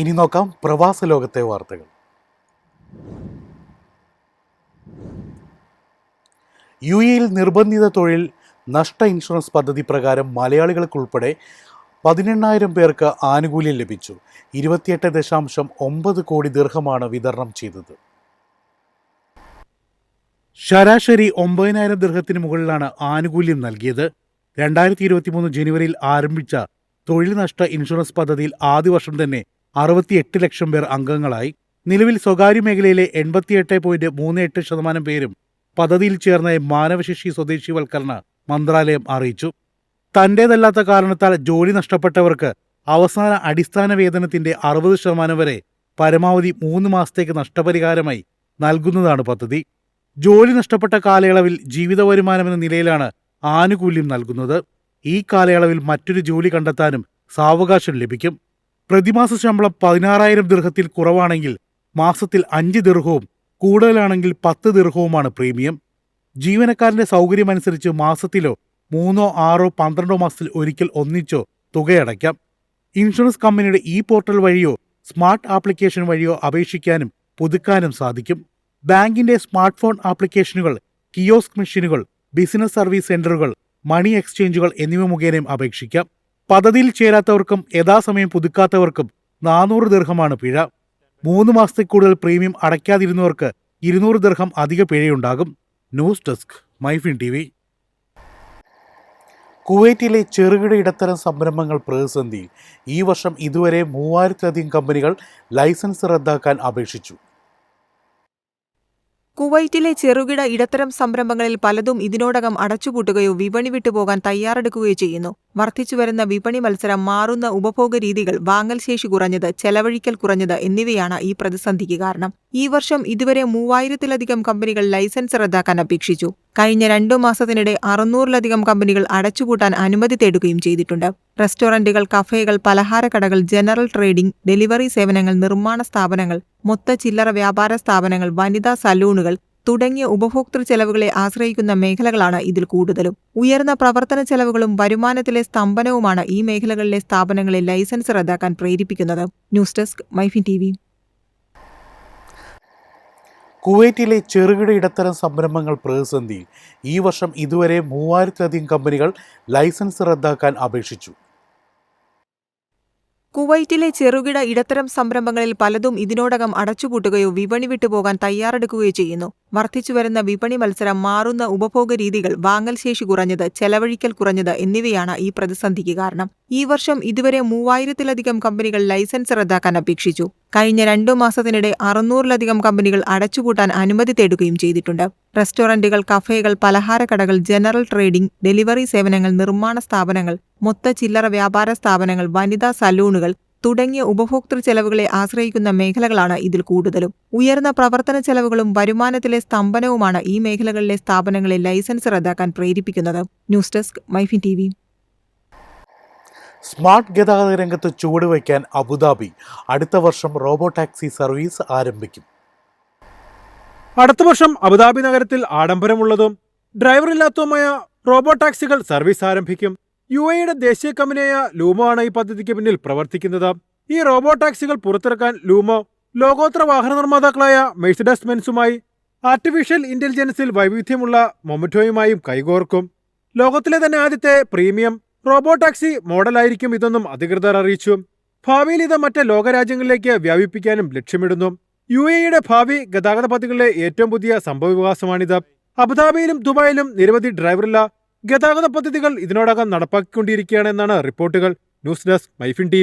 ഇനി നോക്കാം പ്രവാസ ലോകത്തെ വാർത്തകൾ. യു എയിൽ നിർബന്ധിത തൊഴിൽ നഷ്ട ഇൻഷുറൻസ് പദ്ധതി പ്രകാരം മലയാളികൾക്കുൾപ്പെടെ പതിനെണ്ണായിരം പേർക്ക് ആനുകൂല്യം ലഭിച്ചു. ഇരുപത്തിയെട്ട് ദശാംശം ഒമ്പത് കോടി ദീർഘമാണ് വിതരണം ചെയ്തത്. ശരാശരി ഒമ്പതിനായിരം ദീർഘത്തിന് മുകളിലാണ് ആനുകൂല്യം നൽകിയത്. രണ്ടായിരത്തി ഇരുപത്തിമൂന്ന് ജനുവരിയിൽ ആരംഭിച്ച തൊഴിൽ നഷ്ട ഇൻഷുറൻസ് പദ്ധതിയിൽ ആദ്യ വർഷം തന്നെ അറുപത്തിയെട്ട് ലക്ഷം പേർ അംഗങ്ങളായി. നിലവിൽ സ്വകാര്യ മേഖലയിലെ എൺപത്തിയെട്ട് പോയിന്റ് മൂന്ന് എട്ട് ശതമാനം പേരും പദ്ധതിയിൽ ചേർന്ന മാനവശേഷി സ്വദേശിവൽക്കരണ മന്ത്രാലയം അറിയിച്ചു. തന്റേതല്ലാത്ത കാരണത്താൽ ജോലി നഷ്ടപ്പെട്ടവർക്ക് അവസാന അടിസ്ഥാന വേതനത്തിന്റെ അറുപത് ശതമാനം വരെ പരമാവധി മൂന്ന് മാസത്തേക്ക് നഷ്ടപരിഹാരമായി നൽകുന്നതാണ് പദ്ധതി. ജോലി നഷ്ടപ്പെട്ട കാലയളവിൽ ജീവിത വരുമാനമെന്ന നിലയിലാണ് ആനുകൂല്യം നൽകുന്നത്. ഈ കാലയളവിൽ മറ്റൊരു ജോലി കണ്ടെത്താനും സാവകാശം ലഭിക്കും. പ്രതിമാസ ശമ്പളം പതിനാറായിരം ദീർഘത്തിൽ കുറവാണെങ്കിൽ മാസത്തിൽ അഞ്ച് ദീർഘവും കൂടുതലാണെങ്കിൽ പത്ത് ദീർഘവുമാണ് പ്രീമിയം. ജീവനക്കാരന്റെ സൗകര്യമനുസരിച്ച് മാസത്തിലോ മൂന്നോ ആറോ പന്ത്രണ്ടോ മാസത്തിൽ ഒരിക്കൽ ഒന്നിച്ചോ തുകയടയ്ക്കാം. ഇൻഷുറൻസ് കമ്പനിയുടെ ഇ പോർട്ടൽ വഴിയോ സ്മാർട്ട് ആപ്ലിക്കേഷൻ വഴിയോ അപേക്ഷിക്കാനും പുതുക്കാനും സാധിക്കും. ബാങ്കിന്റെ സ്മാർട്ട് ഫോൺ ആപ്ലിക്കേഷനുകൾ കിയോസ്ക് മെഷീനുകൾ ബിസിനസ് സർവീസ് സെന്ററുകൾ മണി എക്സ്ചേഞ്ചുകൾ എന്നിവ മുഖേനയും അപേക്ഷിക്കാം. പദ്ധതിയിൽ ചേരാത്തവർക്കും യഥാസമയം പുതുക്കാത്തവർക്കും നാനൂറ് ദീർഘമാണ് പിഴ. മൂന്ന് മാസത്തിൽ കൂടുതൽ പ്രീമിയം അടയ്ക്കാതിരുന്നവർക്ക് ഇരുന്നൂറ് ദീർഘം അധിക പിഴയുണ്ടാകും. News desk Myfin T V. കുവൈറ്റിലെ ചെറുകിട ഇടത്തരം സംരംഭങ്ങൾ പ്രതിസന്ധിയിൽ ഈ വർഷം ഇതുവരെ മൂവായിരത്തിലധികം കമ്പനികൾ ലൈസൻസ് റദ്ദാക്കാൻ അപേക്ഷിച്ചു. കുവൈറ്റിലെ ചെറുകിട ഇടത്തരം സംരംഭങ്ങളിൽ പലതും ഇതിനോടകം അടച്ചുപൂട്ടുകയോ വിപണി വിട്ടുപോകാൻ തയ്യാറെടുക്കുകയോ ചെയ്യുന്നു. വർദ്ധിച്ചുവരുന്ന വിപണി മത്സരം മാറുന്ന ഉപഭോഗ രീതികൾ വാങ്ങൽ ശേഷി കുറഞ്ഞത് ചെലവഴിക്കൽ കുറഞ്ഞത് എന്നിവയാണ് ഈ പ്രതിസന്ധിക്ക് കാരണം. ഈ വർഷം ഇതുവരെ മൂവായിരത്തിലധികം കമ്പനികൾ ലൈസൻസ് റദ്ദാക്കാൻ അപേക്ഷിച്ചു. കഴിഞ്ഞ രണ്ടു മാസത്തിനിടെ അറുന്നൂറിലധികം കമ്പനികൾ അടച്ചുപൂട്ടാൻ അനുമതി തേടുകയും ചെയ്തിട്ടുണ്ട്. റെസ്റ്റോറന്റുകൾ കഫേകൾ പലഹാരക്കടകൾ ജനറൽ ട്രേഡിംഗ് ഡെലിവറി സേവനങ്ങൾ നിർമ്മാണ സ്ഥാപനങ്ങൾ മൊത്ത ചില്ലറ വ്യാപാര സ്ഥാപനങ്ങൾ വനിതാ സലൂണുകൾ തുടങ്ങിയ ഉപഭോക്തൃ ചെലവുകളെ ആശ്രയിക്കുന്ന മേഖലകളാണ് ഇതിൽ കൂടുതലും. ഉയർന്ന പ്രവർത്തന ചെലവുകളും വരുമാനത്തിലെ സ്തംഭനവുമാണ് ഈ മേഖലകളിലെ സ്ഥാപനങ്ങളെ ലൈസൻസ് റദ്ദാക്കാൻ പ്രേരിപ്പിക്കുന്നത്. ന്യൂസ് ഡെസ്ക് മൈഫിൻ ടി കുവൈറ്റിലെ ചെറുകിട ഇടത്തരം സംരംഭങ്ങൾ പ്രതിസന്ധിയിൽ ഈ വർഷം ഇതുവരെ മൂവായിരത്തിലധികം കമ്പനികൾ ലൈസൻസ് റദ്ദാക്കാൻ അപേക്ഷിച്ചു. കുവൈറ്റിലെ ചെറുകിട ഇടത്തരം സംരംഭങ്ങളിൽ പലതും ഇതിനോടകം അടച്ചുപൂട്ടുകയോ വിപണി വിട്ടുപോകാൻ തയ്യാറെടുക്കുകയോ ചെയ്യുന്നു. വർദ്ധിച്ചുവരുന്ന വിപണി മത്സരം മാറുന്ന ഉപഭോഗ രീതികൾ വാങ്ങൽ ശേഷി കുറഞ്ഞത് ചെലവഴിക്കൽ കുറഞ്ഞത് എന്നിവയാണ് ഈ പ്രതിസന്ധിക്ക് കാരണം. ഈ വർഷം ഇതുവരെ മൂവായിരത്തിലധികം കമ്പനികൾ ലൈസൻസ് റദ്ദാക്കാൻ അപേക്ഷിച്ചു. കഴിഞ്ഞ രണ്ടു മാസത്തിനിടെ അറുന്നൂറിലധികം കമ്പനികൾ അടച്ചുപൂട്ടാൻ അനുമതി തേടുകയും ചെയ്തിട്ടുണ്ട്. റെസ്റ്റോറന്റുകൾ കഫേകൾ പലഹാരക്കടകൾ ജനറൽ ട്രേഡിംഗ് ഡെലിവറി സേവനങ്ങൾ നിർമ്മാണ സ്ഥാപനങ്ങൾ മൊത്ത ചില്ലറ വ്യാപാര സ്ഥാപനങ്ങൾ വനിതാ സലൂണുകൾ തുടങ്ങിയ ഉപഭോക്തൃ ചെലവുകളെ ആശ്രയിക്കുന്ന മേഖലകളാണ് ഇതിൽ കൂടുതലും. ഉയർന്ന പ്രവർത്തന ചെലവുകളും വരുമാനത്തിലെ സ്തംഭനവുമാണ് ഈ മേഖലകളിലെ സ്ഥാപനങ്ങളെ ലൈസൻസ് റദ്ദാക്കാൻ പ്രേരിപ്പിക്കുന്നത്. News desk Myfin T V. Smart ഗതാഗത രംഗത്ത് ചുവടുവയ്ക്കാൻ അബുദാബി. അടുത്ത വർഷം റോബോ ടാക്സി സർവീസ് ആരംഭിക്കും. അടുത്ത വർഷം അബുദാബി നഗരത്തിൽ ആഡംബരമുള്ളതും ഡ്രൈവറില്ലാത്തതുമായ റോബോ ടാക്സികൾ സർവീസ് ആരംഭിക്കും. യു എയുടെ ദേശീയ കമ്പനിയായ ലൂമോ ആണ് ഈ പദ്ധതിക്ക് പിന്നിൽ പ്രവർത്തിക്കുന്നത്. ഈ റോബോ ടാക്സികൾ പുറത്തിറക്കാൻ ലൂമോ ലോകോത്തര വാഹന നിർമ്മാതാക്കളായ മെഴ്സിഡസ് ബെൻസുമായി ആർട്ടിഫിഷ്യൽ ഇന്റലിജൻസിൽ വൈവിധ്യമുള്ള മൊമറ്റോയുമായും കൈകോർക്കും. ലോകത്തിലെ തന്നെ ആദ്യത്തെ പ്രീമിയം റോബോ ടാക്സി മോഡലായിരിക്കും ഇതെന്നും അധികൃതർ അറിയിച്ചു. ഭാവിയിൽ ഇത് മറ്റ് ലോകരാജ്യങ്ങളിലേക്ക് വ്യാപിപ്പിക്കാനും ലക്ഷ്യമിടുന്നു. യു എയുടെ ഭാവി ഗതാഗത പദ്ധതികളിലെ ഏറ്റവും പുതിയ സംഭവവികാസമാണിത്. അബുദാബിയിലും ദുബായിലും നിരവധി ഡ്രൈവറില്ല ഗതാഗത പദ്ധതികൾ ഇതിനോടകം നടപ്പാക്കിക്കൊണ്ടിരിക്കുകയാണെന്നാണ് റിപ്പോർട്ടുകൾ. News desk MyFin T